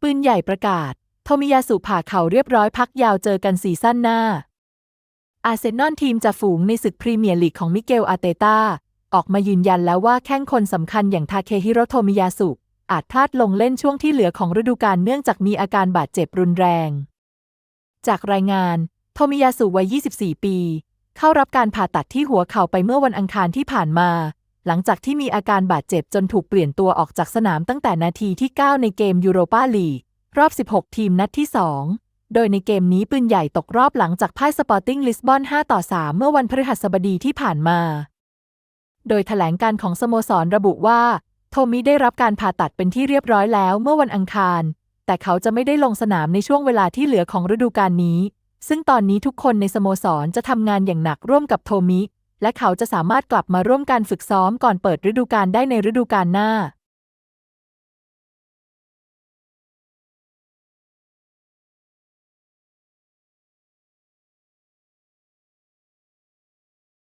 ปืนใหญ่ประกาศ โทมิยาสุผ่าเข่าเรียบร้อยพักยาวเจอกันซีซั่นหน้า อาร์เซนอลทีมจ่าฝูงในศึกพรีเมียร์ลีกของมิเกลอาเตตาออกมายืนยันแล้วว่าแข้งคนสำคัญอย่างทาเคฮิโรโทมิยาสุอาจพลาดลงเล่นช่วงที่เหลือของฤดูกาลเนื่องจากมีอาการบาดเจ็บรุนแรง จากรายงาน โทมิยาสุวัย 24 ปี เข้ารับการผ่าตัดที่หัวเข่าไปเมื่อวันอังคารที่ผ่านมา หลังจากที่มีอาการบาดเจ็บจนถูกเปลี่ยนตัวออกจากสนามตั้งแต่นาทีที่ 9 ในเกมยูโรปาลีกรอบ 16 ทีมนัดที่ 2 โดยในเกมนี้ปืนใหญ่ตกรอบหลังจากพ่ายสปอร์ติ้งลิสบอน 5 ต่อ 3 เมื่อวันพฤหัสบดีที่ผ่านมา โดยแถลงการของสโมสรระบุว่า โทมิได้รับการผ่าตัดเป็นที่เรียบร้อยแล้วเมื่อวันอังคาร แต่เขาจะไม่ได้ลงสนามในช่วงเวลาที่เหลือของฤดูกาลนี้ ซึ่งตอนนี้ทุกคนในสโมสรจะทำงานอย่างหนักร่วมกับโทมิ และเขาจะสามารถกลับมาร่วมการฝึกซ้อมก่อนเปิดฤดูกาลได้ในฤดูกาลหน้า